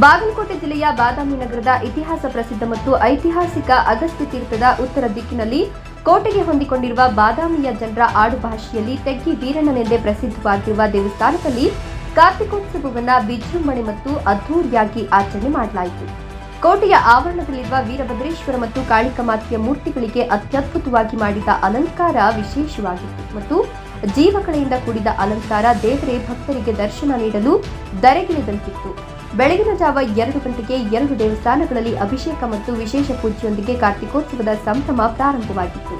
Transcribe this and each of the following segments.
ಬಾಗಲಕೋಟೆ ಜಿಲ್ಲೆಯ ಬಾದಾಮಿ ನಗರದ ಇತಿಹಾಸ ಪ್ರಸಿದ್ಧ ಮತ್ತು ಐತಿಹಾಸಿಕ ಅಗಸ್ತ್ಯ ತೀರ್ಥದ ಉತ್ತರ ದಿಕ್ಕಿನಲ್ಲಿ ಕೋಟೆಗೆ ಹೊಂದಿಕೊಂಡಿರುವ ಬಾದಾಮಿಯ ಜನರ ಆಡುಭಾಷೆಯಲ್ಲಿ ತೆಗ್ಗಿ ವೀರಣ್ಣನೆಂದೇ ಪ್ರಸಿದ್ಧವಾಗಿರುವ ದೇವಸ್ಥಾನದಲ್ಲಿ ಕಾರ್ತಿಕೋತ್ಸವವನ್ನು ವಿಜೃಂಭಣೆ ಮತ್ತು ಅದ್ಧೂರಿಯಾಗಿ ಆಚರಣೆ ಮಾಡಲಾಯಿತು. ಕೋಟೆಯ ಆವರಣದಲ್ಲಿರುವ ವೀರಭದ್ರೇಶ್ವರ ಮತ್ತು ಕಾಳಿಕಮಾತೆಯ ಮೂರ್ತಿಗಳಿಗೆ ಅತ್ಯದ್ಭುತವಾಗಿ ಮಾಡಿದ ಅಲಂಕಾರ ವಿಶೇಷವಾಗಿತ್ತು ಮತ್ತು ಜೀವಕಳೆಯಿಂದ ಕೂಡಿದ ಅಲಂಕಾರ ದೇವರೇ ಭಕ್ತರಿಗೆ ದರ್ಶನ ನೀಡಲು ದರೆಗಿಳಿದಂತಿತ್ತು ಬೆಳಗಿನ ಜಾವ ಎರಡು ಗಂಟೆಗೆ ಎರಡು ದೇವಸ್ಥಾನಗಳಲ್ಲಿ ಅಭಿಷೇಕ ಮತ್ತು ವಿಶೇಷ ಪೂಜೆಯೊಂದಿಗೆ ಕಾರ್ತಿಕೋತ್ಸವದ ಸಂಭ್ರಮ ಪ್ರಾರಂಭವಾಗಿತ್ತು.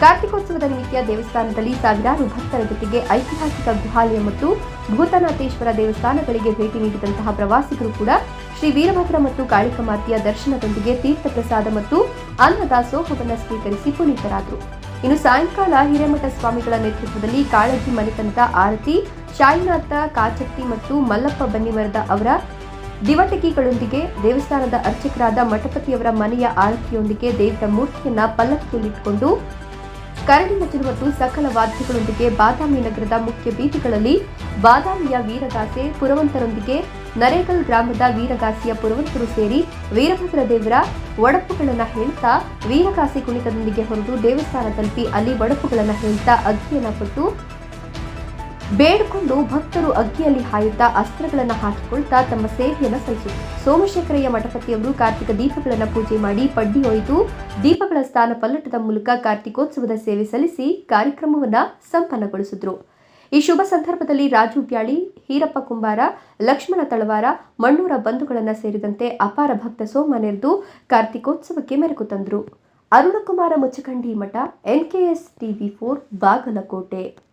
ಕಾರ್ತಿಕೋತ್ಸವದ ನಿಮಿತ್ತ ದೇವಸ್ಥಾನದಲ್ಲಿ ಸಾವಿರಾರು ಭಕ್ತರ ಜೊತೆಗೆ ಐತಿಹಾಸಿಕ ಗುಹಾಲಯ ಮತ್ತು ಭೂತನಾಥೇಶ್ವರ ದೇವಸ್ಥಾನಗಳಿಗೆ ಭೇಟಿ ನೀಡಿದಂತಹ ಪ್ರವಾಸಿಗರು ಕೂಡ ಶ್ರೀ ವೀರಭದ್ರ ಮತ್ತು ಕಾಳಿಕಮಾತೆಯ ದರ್ಶನದೊಂದಿಗೆ ತೀರ್ಥ ಪ್ರಸಾದ ಮತ್ತು ಅನ್ನದಾಸೋಹವನ್ನು ಸ್ವೀಕರಿಸಿ ಪುನೀತರಾದರು. ಇನ್ನು ಸಾಯಂಕಾಲ ಹಿರೇಮಠ ಸ್ವಾಮಿಗಳ ನೇತೃತ್ವದಲ್ಲಿ ಕಾಳಜಿ ಮನೆತನದ ಆರತಿ, ಶಾಯಿನಾಥ, ಕಾಚಟ್ಟಿ ಮತ್ತು ಮಲ್ಲಪ್ಪ ಬನ್ನಿವರದ ಅವರ ದಿವಟಗಿಗಳೊಂದಿಗೆ ದೇವಸ್ಥಾನದ ಅರ್ಚಕರಾದ ಮಠಪತಿಯವರ ಮನೆಯ ಆರತಿಯೊಂದಿಗೆ ದೇವರ ಮೂರ್ತಿಯನ್ನ ಪಲ್ಲಕ್ಕಿಯಲ್ಲಿಟ್ಟುಕೊಂಡು ಕರಡಿನ ಮತ್ತು ಸಕಲ ವಾದ್ಯಗಳೊಂದಿಗೆ ಬಾದಾಮಿ ನಗರದ ಮುಖ್ಯ ಬೀದಿಗಳಲ್ಲಿ ಬಾದಾಮಿಯ ವೀರಗಾಸೆ, ಪುರವಂತರೊಂದಿಗೆ ನರೇಗಲ್ ಗ್ರಾಮದ ವೀರಗಾಸೆಯ ಪುರವಂತರು ಸೇರಿ ವೀರಭದ್ರ ದೇವರ ಒಡಪುಗಳನ್ನು ಹೇಳ್ತಾ ವೀರಗಾಸೆ ಕುಣಿತದೊಂದಿಗೆ ಹೊರಟು ದೇವಸ್ಥಾನ ತಲುಪಿ ಅಲ್ಲಿ ಒಡಪುಗಳನ್ನು ಹೇಳ್ತಾ ಅಗ್ಗಿಯನ್ನು ಕೊಟ್ಟು ಬೇಡಿಕೊಂಡು ಭಕ್ತರು ಅಗ್ಗಿಯಲ್ಲಿ ಹಾಯುತ್ತಾ ಅಸ್ತ್ರಗಳನ್ನು ಹಾಕಿಕೊಳ್ತಾ ತಮ್ಮ ಸೇವೆಯನ್ನು ಸಲ್ಲಿಸಿದರು. ಸೋಮಶೇಖರಯ್ಯ ಮಠಪತಿಯವರು ಕಾರ್ತಿಕ ದೀಪಗಳನ್ನು ಪೂಜೆ ಮಾಡಿ ಪಡ್ಡಿ ಒಯ್ದು ದೀಪಗಳ ಸ್ಥಾನ ಪಲ್ಲಟದ ಮೂಲಕ ಕಾರ್ತಿಕೋತ್ಸವದ ಸೇವೆ ಸಲ್ಲಿಸಿ ಕಾರ್ಯಕ್ರಮವನ್ನು ಸಂಪನ್ನಗೊಳಿಸಿದರು. ಈ ಶುಭ ಸಂದರ್ಭದಲ್ಲಿ ರಾಜು ಬ್ಯಾಳಿ, ಹೀರಪ್ಪ ಕುಂಬಾರ, ಲಕ್ಷ್ಮಣ ತಳವಾರ, ಮಣ್ಣೂರ ಬಂಧುಗಳನ್ನು ಸೇರಿದಂತೆ ಅಪಾರ ಭಕ್ತ ಸೋಮನೆರೆದು ಕಾರ್ತಿಕೋತ್ಸವಕ್ಕೆ ಮೆರುಗು ತಂದರು. ಅರುಣಕುಮಾರ ಮುಚ್ಚಕಂಡಿ ಮಠ ಎನ್ಕೆಎಸ್ ಟಿವಿ ಫೋರ್, ಬಾಗಲಕೋಟೆ.